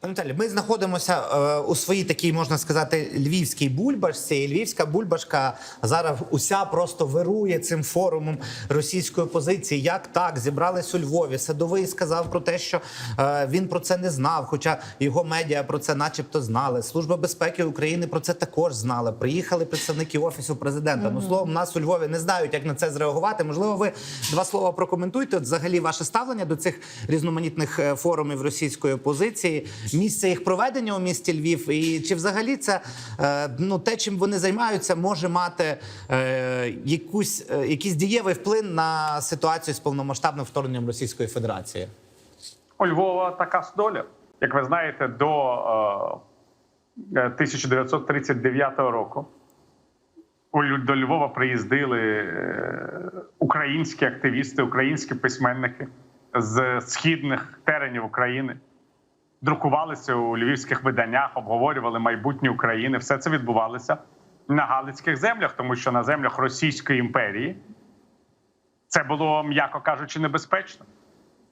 Пане Віталій, ми знаходимося е, у своїй такій, можна сказати, львівській бульбашці. І львівська бульбашка зараз уся просто вирує цим форумом російської опозиції. Як так зібрались у Львові? Садовий сказав про те, що е, він про це не знав, хоча його медіа про це, начебто, знали. Служба безпеки України про це також знала. Приїхали представники офісу президента. Ну словом, нас у Львові не знають, як на це зреагувати. Можливо, ви два слова прокоментуйте. От, взагалі, ваше ставлення до цих різноманітних е, форумів російської опозиції, місце їх проведення у місті Львів, і чи взагалі це е, ну те, чим вони займаються, може мати е, якусь е, якийсь дієвий вплив на ситуацію з повномасштабним вторгненням Російської Федерації? У Львова така доля. Як ви знаєте, до е, е, 1939 року до Львова приїздили українські активісти, українські письменники з східних теренів України, друкувалися у львівських виданнях, обговорювали майбутнє України. Все це відбувалося на Галицьких землях, тому що на землях Російської імперії це було, м'яко кажучи, небезпечно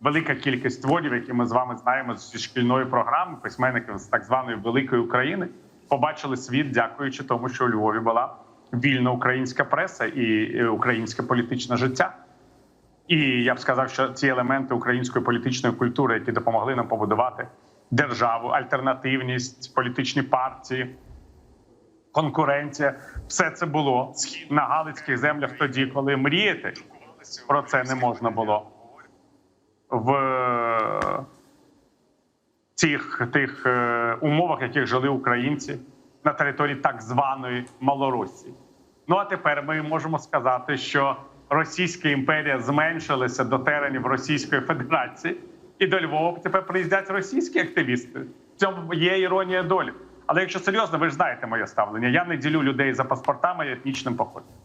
велика кількість творів, які ми з вами знаємо зі шкільної програми, письменників з так званої великої України, побачили світ, дякуючи тому, що у Львові була вільна українська преса і е, українське політичне життя. І я б сказав, що ці елементи української політичної культури, які допомогли нам побудувати державу, альтернативність, політичні партії, конкуренція, все це було на галицьких землях тоді, коли мріяти про це не можна було. В цих тих е, умовах, в яких жили українці на території так званої Малоросії. Ну а тепер ми можемо сказати, що Російська імперія зменшилася до теренів Російської Федерації, і до Львова тепер приїздять російські активісти. В цьому є іронія долі. Але якщо серйозно, ви ж знаєте моє ставлення. Я не ділю людей за паспортами і етнічним походженням.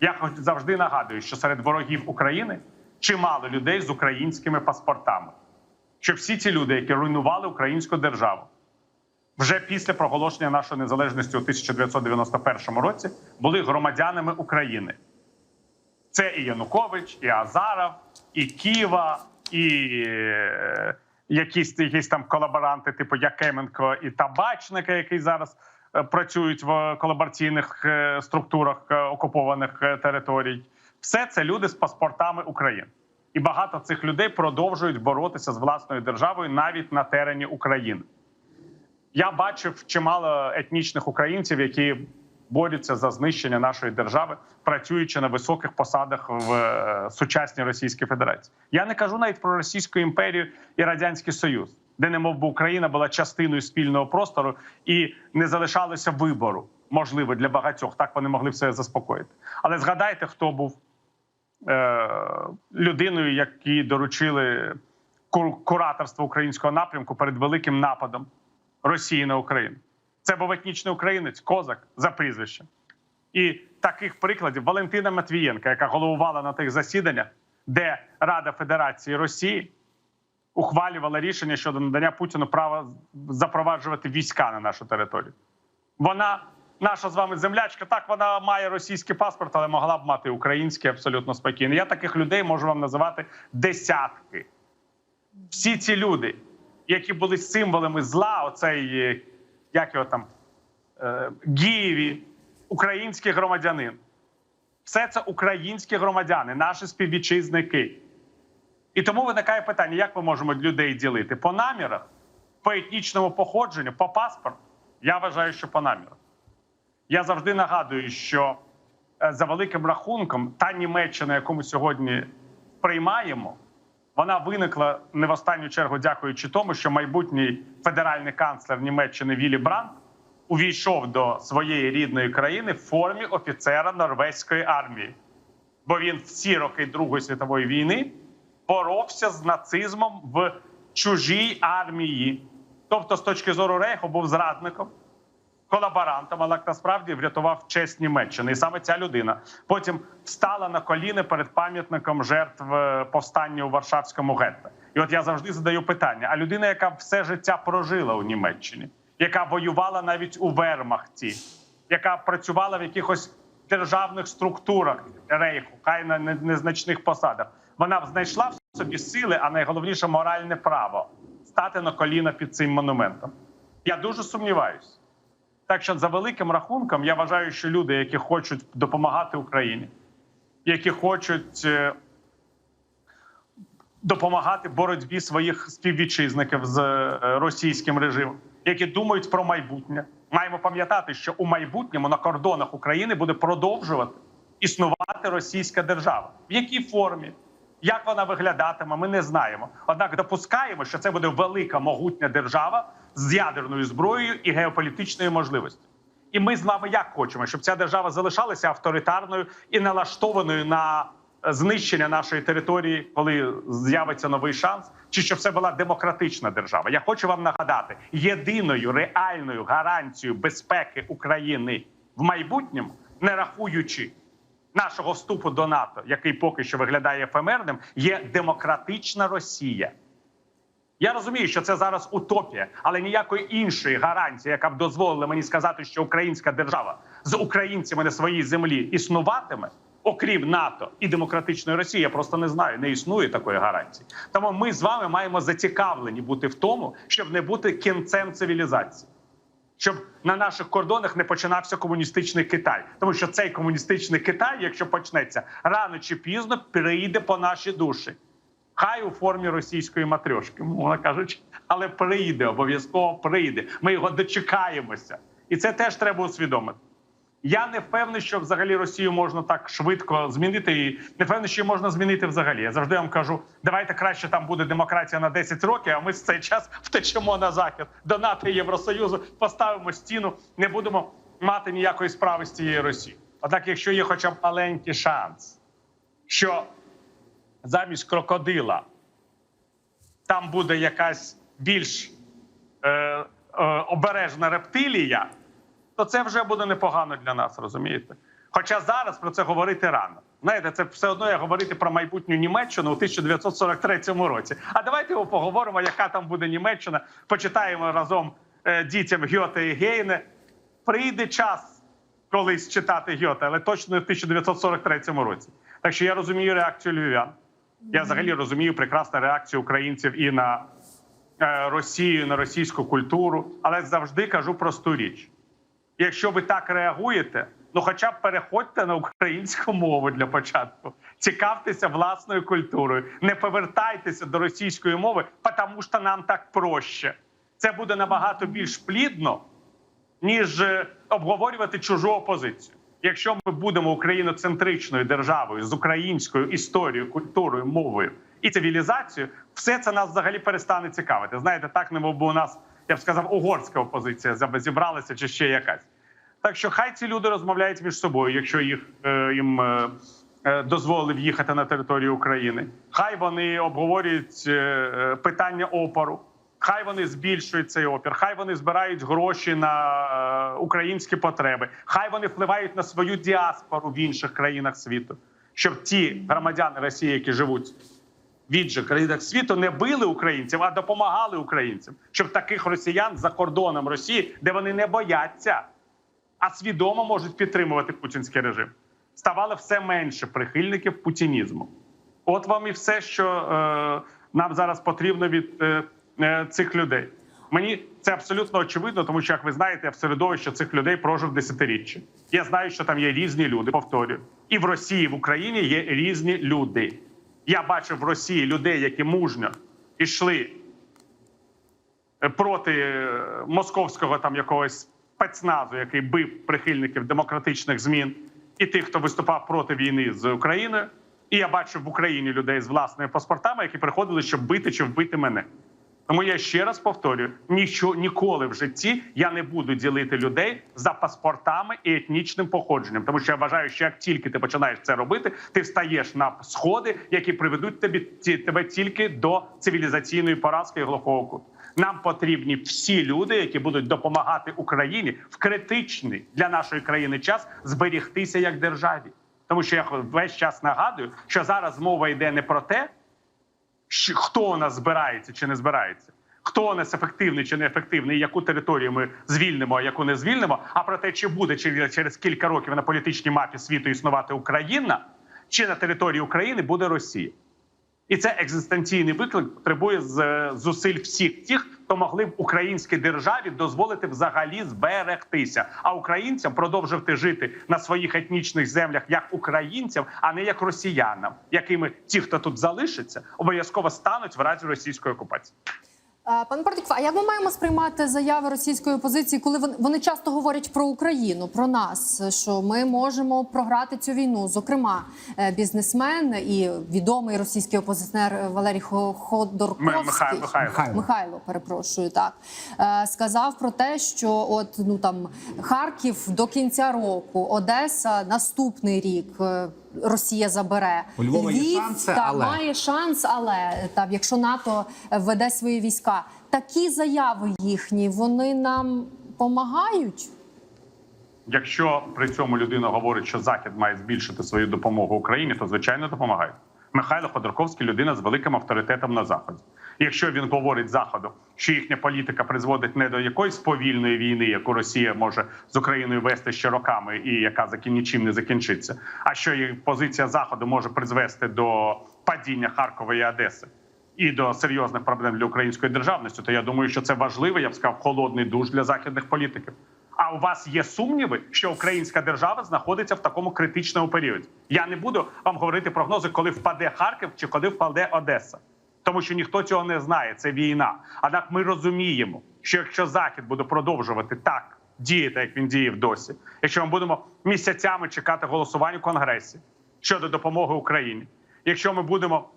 Я хоч завжди нагадую, що серед ворогів України чимало людей з українськими паспортами. Що всі ці люди, які руйнували українську державу, вже після проголошення нашої незалежності у 1991 році були громадянами України. Це і Янукович, і Азаров, і Ківа, і е, якісь, якісь там колаборанти, типу Якименко і Табачника, які зараз е, працюють в колабораційних е, структурах окупованих територій. Все це люди з паспортами України. І багато цих людей продовжують боротися з власною державою навіть на терені України. Я бачив чимало етнічних українців, які борються за знищення нашої держави, працюючи на високих посадах в е, сучасній Російській Федерації. Я не кажу навіть про Російську імперію і Радянський Союз, де немов би Україна була частиною спільного простору і не залишалося вибору, можливо, для багатьох. Так вони могли все заспокоїти. Але згадайте, хто був е, людиною, якій доручили кураторство українського напрямку перед великим нападом Росії на Україну. Це був етнічний українець, козак за прізвищем. І таких прикладів Валентина Матвієнка, яка головувала на тих засіданнях, де Рада Федерації Росії ухвалювала рішення щодо надання Путіну права запроваджувати війська на нашу територію. Вона наша з вами землячка. Так вона має російський паспорт, але могла б мати український абсолютно спокійно. Я таких людей можу вам називати десятки. Всі ці люди, які були символами зла, оцей е, як його там е, Гієві, український громадянин. Все це українські громадяни, наші співвітчизники. І тому виникає питання: як ми можемо людей ділити? По намірах, по етнічному походженню, по паспорту? Я вважаю, що по намірах. Я завжди нагадую, що е, за великим рахунком та Німеччина, яку ми сьогодні приймаємо, вона виникла не в останню чергу, дякуючи тому, що майбутній федеральний канцлер Німеччини Віллі Брандт увійшов до своєї рідної країни в формі офіцера норвезької армії, бо він всі роки Другої світової війни боровся з нацизмом в чужій армії. Тобто, з точки зору Рейху, був зрадником, колаборантом, але насправді врятував честь Німеччини. І саме ця людина потім встала на коліни перед пам'ятником жертв е, повстання у Варшавському гетто. І от я завжди задаю питання: а людина, яка все життя прожила у Німеччині, яка воювала навіть у Вермахті, яка працювала в якихось державних структурах рейху, хай на незначних посадах, вона б знайшла в собі сили, а найголовніше моральне право стати на коліна під цим монументом. Я дуже сумніваюся. Так що, за великим рахунком, я вважаю, що люди, які хочуть допомагати Україні, які хочуть е, допомагати боротьбі своїх співвітчизників з е, російським режимом, які думають про майбутнє. Маємо пам'ятати, що у майбутньому на кордонах України буде продовжувати існувати російська держава. В якій формі, як вона виглядатиме, ми не знаємо. Однак допускаємо, що це буде велика могутня держава з ядерною зброєю і геополітичною можливістю. І ми з вами як хочемо, щоб ця держава залишалася авторитарною і налаштованою на знищення нашої території, коли з'явиться новий шанс, чи щоб це була демократична держава. Я хочу вам нагадати: єдиною реальною гарантією безпеки України в майбутньому, не рахуючи нашого вступу до НАТО, який поки що виглядає ефемерним, є демократична Росія. Я розумію, що це зараз утопія, але ніякої іншої гарантії, яка б дозволила мені сказати, що українська держава з українцями на своїй землі існуватиме, окрім НАТО і демократичної Росії, я просто не знаю. Не існує такої гарантії. Тому ми з вами маємо зацікавлені бути в тому, щоб не бути кінцем цивілізації. Щоб на наших кордонах не починався комуністичний Китай, тому що цей комуністичний Китай, якщо почнеться рано чи пізно, прийде по наші душі. Хай у формі російської матрьошки, мовно кажучи, але прийде, обов'язково прийде. Ми його дочекаємося, і це теж треба усвідомити. Я не впевнений, що взагалі Росію можна так швидко змінити, і не впевнений, що її можна змінити взагалі. Я завжди вам кажу: давайте краще там буде демократія на 10 років, а ми з цей час втечемо на захід до НАТО Євросоюзу, поставимо стіну, не будемо мати ніякої справи з цією Росією. Однак, якщо є хоча б маленький шанс, що замість крокодила там буде якась більш е, е, обережна рептилія, то це вже буде непогано для нас, розумієте? Хоча зараз про це говорити рано. Знаєте, це все одно як говорити про майбутню Німеччину у 1943 році. А давайте поговоримо, яка там буде Німеччина. Почитаємо разом е, дітям Гьоте і Гейне. Прийде час колись читати Гьоте, але точно не в 1943 році. Так що я розумію реакцію львів'ян. Я взагалі розумію прекрасну реакцію українців і на е, Росію, і на російську культуру, але завжди кажу просту річ: якщо ви так реагуєте, ну хоча б переходьте на українську мову для початку, цікавтеся власною культурою, не повертайтеся до російської мови, тому що нам так проще. Це буде набагато більш плідно, ніж е, обговорювати чужу опозицію. Якщо ми будемо україноцентричною державою з українською історією, культурою, мовою і цивілізацією, все це нас взагалі перестане цікавити. Знаєте, так не мов би у нас, я б сказав, угорська опозиція зібралася чи ще якась. Так що хай ці люди розмовляють між собою, якщо їх е, їм е, е, дозволили в'їхати на територію України. Хай вони обговорюють питання опору. Хай вони збільшують цей опір, хай вони збирають гроші на українські потреби, хай вони впливають на свою діаспору в інших країнах світу, щоб ті громадяни Росії, які живуть в інших країнах світу, не били українців, а допомагали українцям, щоб таких росіян за кордоном Росії, де вони не бояться, а свідомо можуть підтримувати путінський режим, ставало все менше прихильників путінізму. От вам і все, що е, нам зараз потрібно від е, е, цих людей. Мені це абсолютно очевидно, тому що, як ви знаєте, я в середовищі цих людей прожив десятиріччя. Я знаю, що там є різні люди. Повторюю, і в Росії, і в Україні є різні люди. Я бачив в Росії людей, які мужньо йшли е, проти е, московського там якогось спецназу, який бив прихильників демократичних змін, і тих, хто виступав проти війни з Україною. І я бачив в Україні людей з власними паспортами, які приходили, щоб бити чи вбити мене. Тому я ще раз повторюю: нічого ніколи в житті я не буду ділити людей за паспортами і етнічним походженням, тому що я вважаю, що як тільки ти починаєш це робити, ти встаєш на сходи, які приведуть тобі ті- тебе тільки до цивілізаційної поразки і глухого. Нам потрібні всі люди, які будуть допомагати Україні в критичний для нашої країни час зберігтися як державі. Тому що я весь час нагадую, що зараз мова йде не про те, хто нас збирається чи не збирається, хто у нас ефективний чи неефективний, ефективний, яку територію ми звільнимо, а яку не звільнимо, а про те, чи буде через кілька років на політичній мапі світу існувати Україна, чи на території України буде Росія. І це екзистенційний виклик потребує з зусиль всіх тих, хто могли б українській державі дозволити взагалі зберегтися, а українцям продовжувати жити на своїх етнічних землях як українцям, а не як росіянам, якими ті, хто тут залишиться, обов'язково стануть в разі російської окупації. Е, Пане Портіков, а як ми маємо сприймати заяви російської опозиції, коли вони, вони часто говорять про Україну, про нас, що ми можемо програти цю війну? Зокрема, е, бізнесмен і відомий російський опозиціонер Валерій Хо- Ходорковський Михайло- Михайло. Михайло. Михайло, перепрошую, так е, сказав про те, що от ну там Харків до кінця року, Одеса наступний рік. Росія забере У Львова є Львів шанси, та, але- має шанс, але там, якщо НАТО веде свої війська, такі заяви їхні вони нам допомагають. Якщо при цьому людина говорить, що Захід має збільшити свою допомогу Україні, то звичайно допомагають. Михайло Ходорковський людина з великим авторитетом на заході. Якщо він говорить заходу, що їхня політика призводить не до якоїсь повільної війни, яку Росія може з Україною вести ще роками, і яка закі- нічим не закінчиться, а що позиція заходу може призвести до падіння Харкова і Одеси. І до серйозних проблем для української державності, то я думаю, що це важливий, я б сказав, холодний душ для західних політиків. А у вас є сумніви, що українська держава знаходиться в такому критичному періоді? Я не буду вам говорити прогнози, коли впаде Харків чи коли впаде Одеса, тому що ніхто цього не знає. Це війна. Однак ми розуміємо, що якщо Захід буде продовжувати так діяти, як він діяв досі, якщо ми будемо місяцями чекати голосування в Конгресі щодо допомоги Україні, якщо ми будемо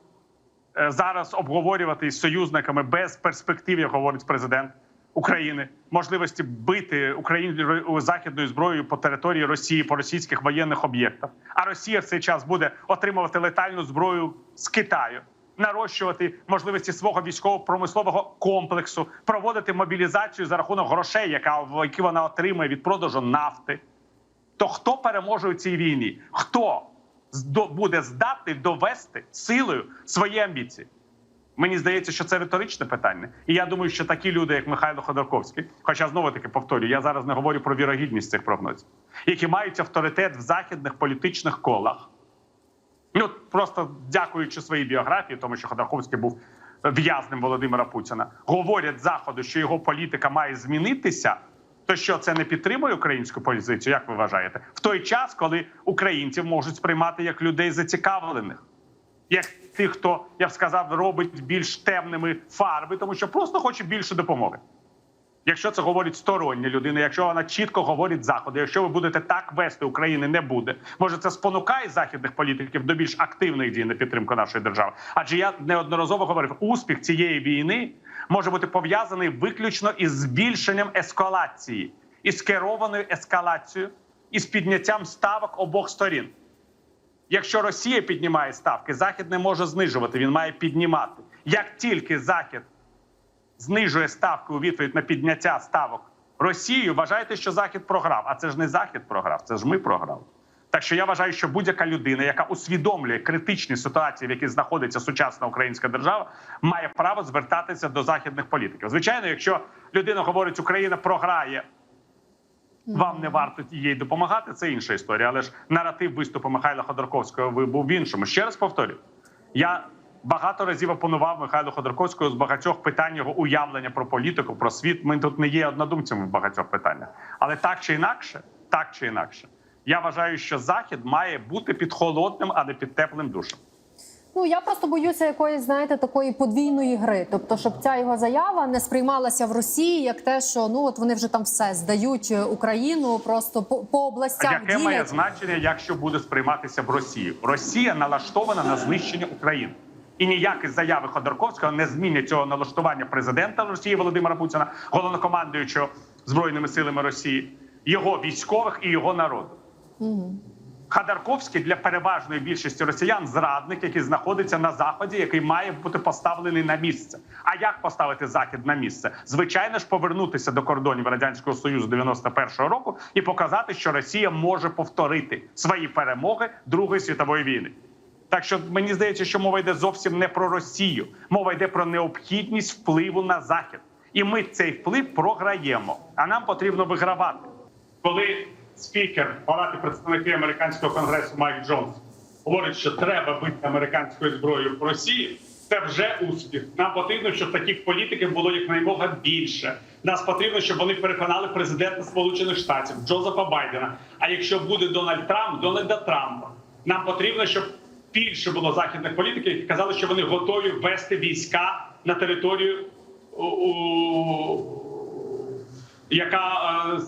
е, зараз обговорювати із союзниками без перспектив, як говорить президент України, можливості бити Україну західною зброєю по території Росії по російських воєнних об'єктах. А Росія в цей час буде отримувати летальну зброю з Китаю, нарощувати можливості свого військово-промислового комплексу, проводити мобілізацію за рахунок грошей, яка які вона отримує від продажу нафти. То хто переможе у цій війні? Хто буде здатний довести силою свої амбіції? Мені здається, що це риторичне питання, і я думаю, що такі люди, як Михайло Ходорковський, хоча знову таки повторюю, я зараз не говорю про вірогідність цих прогнозів, які мають авторитет в західних політичних колах. Ну просто дякуючи своїй біографії, тому що Ходорковський був в'язнем Володимира Путіна, говорять заходу, що його політика має змінитися. То що це не підтримує українську позицію? Як ви вважаєте? В той час, коли українців можуть сприймати як людей зацікавлених, як тих, хто я б сказав, робить більш темними фарби, тому що просто хоче більше допомоги. Якщо це говорить стороння людина, якщо вона чітко говорить заходу, якщо ви будете так вести України, не буде. Може, це спонукає західних політиків до більш активних дій на підтримку нашої держави. Адже я неодноразово говорив, успіх цієї війни може бути пов'язаний виключно із збільшенням ескалації, із керованою ескалацією, із підняттям ставок обох сторін. Якщо Росія піднімає ставки, Захід не може знижувати, він має піднімати. Як тільки Захід знижує ставки у відповідь на підняття ставок Росією, вважаєте, що Захід програв. А це ж не Захід програв, це ж ми програли. Так що я вважаю, що будь-яка людина, яка усвідомлює критичні ситуації, в яких знаходиться сучасна українська держава, має право звертатися до західних політиків. Звичайно, якщо людина говорить, Україна програє. Вам не варто їй допомагати, це інша історія. Але ж наратив виступу Михайла Ходорковського був в іншому. Ще раз повторюю, я багато разів опонував Михайлу Ходорковського з багатьох питань його уявлення про політику, про світ. Ми тут не є однодумцями в багатьох питаннях. Але так чи інакше, так чи інакше, я вважаю, що захід має бути під холодним, а не під теплим душем. Ну я просто боюся якоїсь, знаєте, такої подвійної гри. Тобто, щоб ця його заява не сприймалася в Росії як те, що ну от вони вже там все здають е, Україну просто по, по областях яке має значення, якщо буде сприйматися в Росії? Росія налаштована на знищення України. І ніякі заяви Ходорковського не змінять цього налаштування президента Росії Володимира Путіна, головнокомандуючого збройними силами Росії, його військових і його народу. Ходорковський для переважної більшості росіян зрадник, який знаходиться на заході, який має бути поставлений на місце. А як поставити захід на місце? Звичайно ж, повернутися до кордонів радянського союзу 91-го року і показати, що Росія може повторити свої перемоги Другої світової війни. Так що мені здається, що мова йде зовсім не про Росію, мова йде про необхідність впливу на захід, і ми цей вплив програємо. А нам потрібно вигравати. Коли спікер Палати представників американського конгресу Майк Джонс говорить, що треба бити американською зброєю в Росії. Це вже успіх. Нам потрібно, щоб таких політиків було якнаймога більше. Нас потрібно, щоб вони переконали президента Сполучених Штатів Джозефа Байдена. А якщо буде Дональд Трамп, Дональда Трампа. Нам потрібно, щоб більше було західних політиків, які казали, що вони готові ввести війська на територію, у- у- яка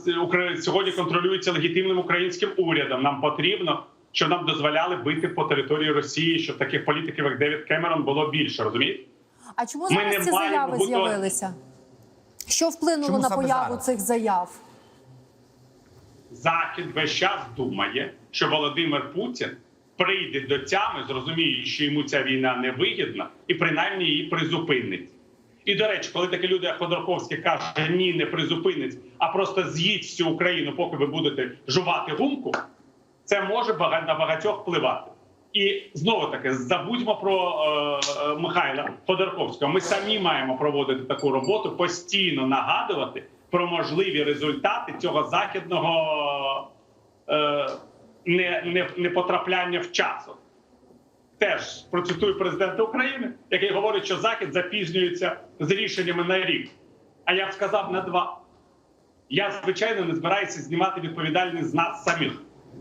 е, сьогодні контролюється легітимним українським урядом. Нам потрібно, щоб нам дозволяли бити по території Росії, щоб таких політиків, як Девід Кемерон, було більше. Розумієте? А чому Ми зараз не ці заяви бути- з'явилися? Що вплинуло Чому на появу зараз? цих заяв? Захід весь час думає, що Володимир Путін прийде до тями, зрозуміє, що йому ця війна не вигідна, і принаймні її призупинить. І до речі, коли такі люди, як Ходорковський, каже, ні, не призупинить, а просто з'їдь всю Україну, поки ви будете жувати гумку, це може на багатьох впливати. І знову таки забудьмо про е, е, Михайла Ходорковського. Ми самі маємо проводити таку роботу, постійно нагадувати про можливі результати цього західного е, не, не, непотрапляння в часу. Теж процитую президента України, який говорить, що Захід запізнюється з рішеннями на рік. А я б сказав на два. Я звичайно не збираюся знімати відповідальність з нас самих,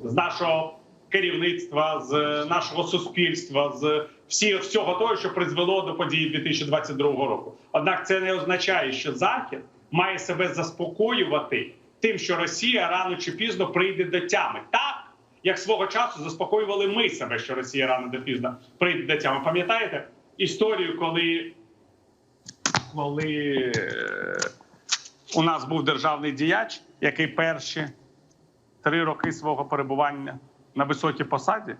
з нашого керівництва, з нашого суспільства, з всі, всього того, що призвело до події 2022 року. Однак це не означає, що Захід має себе заспокоювати тим, що Росія рано чи пізно прийде до тями. Так, як свого часу заспокоювали ми себе, що Росія рано чи пізно прийде до тями. Пам'ятаєте історію, коли, коли е, у нас був державний діяч, який перші три роки свого перебування на високій посаді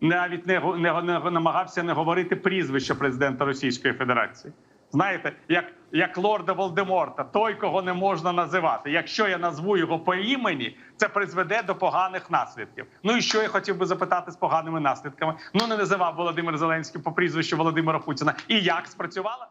навіть не, не, не намагався не говорити прізвище президента Російської Федерації. Знаєте, як, як лорда Волдеморта, той, кого не можна називати. Якщо я назву його по імені, це призведе до поганих наслідків. Ну і що я хотів би запитати з поганими наслідками? Ну не називав Володимир Зеленський по прізвищу Володимира Путіна. І як спрацювала?